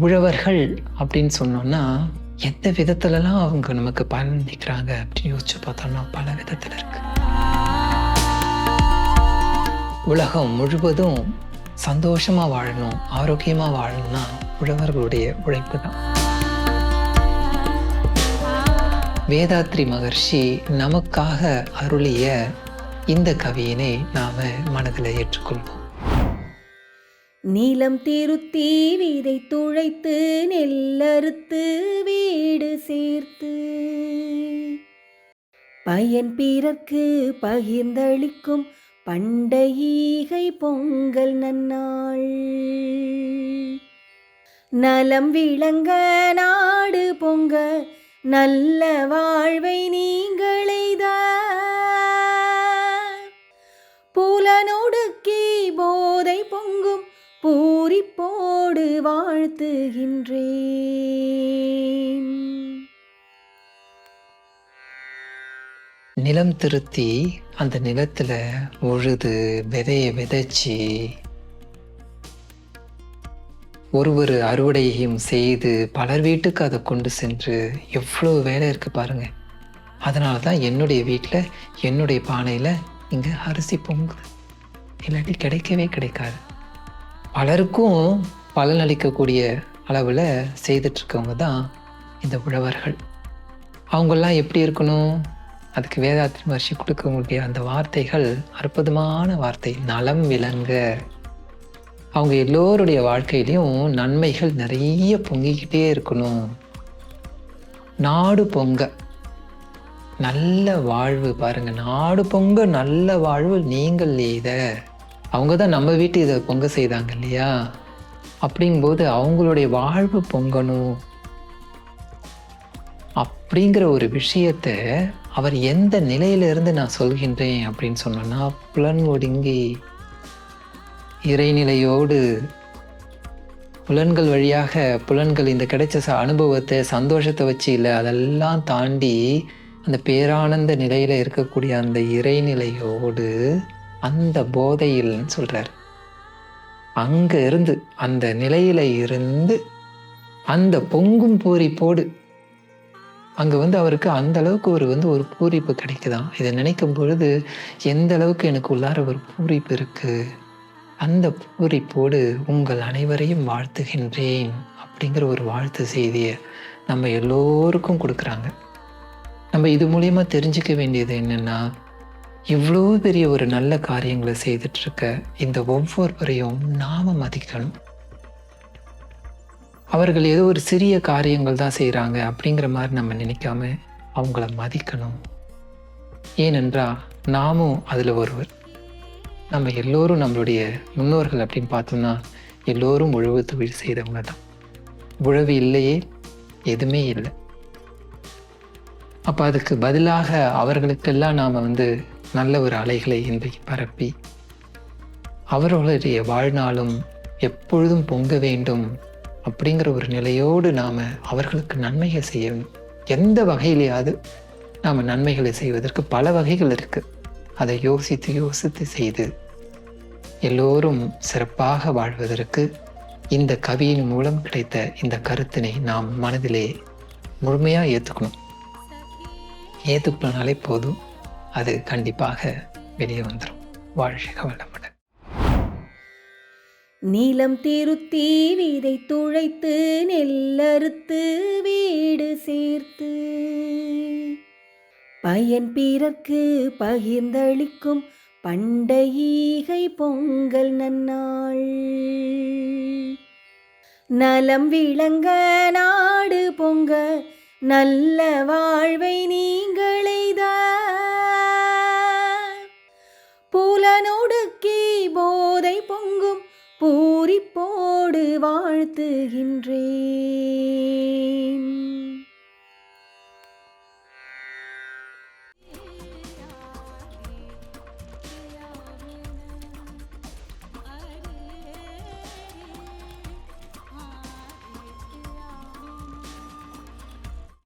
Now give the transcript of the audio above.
உழவர்கள் அப்படின்னு சொன்னோம்னா எந்த விதத்துலலாம் அவங்க நமக்கு பயனளிக்கிறாங்க அப்படின்னு யோசிச்சு பார்த்தோம்னா பல விதத்தில் இருக்கு. உலகம் முழுவதும் சந்தோஷமாக வாழணும் ஆரோக்கியமாக வாழணும்னா உழவர்களுடைய உழைப்பு தான். வேதாத்ரி மகர்ஷி நமக்காக அருளிய இந்த கவியினை நாம மனதில் ஏற்றுக்கொள்வோம். நீலம் திருத்தி விதை துழைத்து நெல்லறுத்து வீடு சேர்த்து. பயன் பிறர்க்கு பகிர்ந்தளிக்கும் பண்டையீகை பொங்கல் நன்னாள். நலம் விளங்க நாடு பொங்க நல்ல வாழ்வை நீங்களெய்த புலனொடுக்கி போதை பொங்கும் பூரிப்போடு வாழ்த்துகின்றேன். நிலம் திருத்தி அந்த நிலத்துல உழுது விதைய விதைச்சி ஒரு ஒரு அறுவடையையும் செய்து பலர் வீட்டுக்கு அதை கொண்டு சென்று எவ்வளோ வேலை இருக்கு பாருங்க. அதனால தான் என்னுடைய வீட்டில் என்னுடைய பானையில் இங்கே அரிசி பொங்குது. இல்லாட்டி கிடைக்கவே கிடைக்காது. பலருக்கும் பலனளிக்கக்கூடிய அளவில் செய்துட்ருக்கவங்க தான் இந்த உழவர்கள். அவங்கெல்லாம் எப்படி இருக்கணும்? அதுக்கு வேதாத்திரி மகர்ஷி கொடுக்கக்கூடிய அந்த வார்த்தைகள் அற்புதமான வார்த்தை நலம் விளங்க. அவங்க எல்லோருடைய வாழ்க்கையிலையும் நன்மைகள் நிறைய பொங்கிக்கிட்டே இருக்கணும். நாடு பொங்க. நல்ல வாழ்வு பாருங்கள் நாடு பொங்க நல்ல வாழ்வு நீங்கள் எய்த அவங்க தான் நம்ம வீட்டு இதை பொங்க செய்தாங்க இல்லையா? அப்படிங்கும்போது அவங்களுடைய வாழ்வு பொங்கணும். அப்படிங்கிற ஒரு விஷயத்த அவர் எந்த நிலையிலிருந்து நான் சொல்கின்றேன் அப்படின்னு சொன்னோன்னா புலன் ஒடுங்கி இறைநிலையோடு புலன்கள் வழியாக புலன்கள் இந்த கிடைச்ச ச அனுபவத்தை சந்தோஷத்தை வச்சு இல்லை அதெல்லாம் தாண்டி அந்த பேரானந்த நிலையில் இருக்கக்கூடிய அந்த இறைநிலையோடு அந்த போதையில்னு சொல்கிறார் அங்கே இருந்து அந்த நிலையில் இருந்து அந்த பொங்கும் பூரிப்போடு அங்கே வந்து அவருக்கு அந்த அளவுக்கு ஒரு வந்து ஒரு பூரிப்பு கிடைக்குதான் இதை நினைக்கும் பொழுது எந்த அளவுக்கு எனக்கு உள்ளார ஒரு பூரிப்பு இருக்குது அந்த பூரிப்போடு உங்கள் அனைவரையும் வாழ்த்துகின்றேன் அப்படிங்கிற ஒரு வாழ்த்து செய்தியை நம்ம எல்லோருக்கும் கொடுக்குறாங்க. நம்ம இது மூலயமா தெரிஞ்சுக்க வேண்டியது என்னென்னா இவ்வளோ பெரிய ஒரு நல்ல காரியங்களை செய்துட்ருக்க இந்த ஒவ்வொருவரையும் நாம மதிக்கணும். அவர்கள் ஏதோ ஒரு சிறிய காரியங்கள் தான் செய்கிறாங்க அப்படிங்கிற மாதிரி நம்ம நினைக்காம அவங்கள மதிக்கணும். ஏனென்றால் நாமும் அதில் ஒருவர். நம்ம எல்லோரும் நம்மளுடைய முன்னோர்கள் அப்படின்னு பார்த்தோம்னா எல்லோரும் உழவு தொழில் செய்தவங்க தான். உழவு இல்லையே எதுவுமே இல்லை. அப்போ அதுக்கு பதிலாக அவர்களுக்கெல்லாம் நாம் வந்து நல்ல ஒரு அலைகளை இன்றைக்கு பரப்பி. அவர்களுடைய வாழ்நாளும் எப்பொழுதும் பொங்க வேண்டும் அப்படிங்கிற ஒரு நிலையோடு நாம் அவர்களுக்கு நன்மைகள் செய்யணும் எந்த வகையிலையாவது நாம் நன்மைகளை செய்வதற்கு பல வகைகள் இருக்குது அதை யோசித்து யோசித்து செய்து எல்லோரும் சிறப்பாக வாழ்வதற்கு இந்த கவியின் மூலம் கிடைத்த இந்த கருத்தினை நாம் மனதிலே முழுமையாக ஏற்றுக்கணும் ஏற்றுக்கணுனாலே போதும். அது கண்டிப்பாக வெளியே வந்துடும் வாழ்க வளமுடன். நீலம் திருத்தி விதை துழைத்து நெல்லறுத்து வீடு சேர்த்து. பயன் பிறர்க்கு பகிர்ந்தளிக்கும் பண்டையீகை பொங்கல் நன்னாள். நலம் விளங்க நாடு பொங்க நல்ல வாழ்வை நீங்களெய்த குறிப்போடு வாழ்த்துகின்றேன்.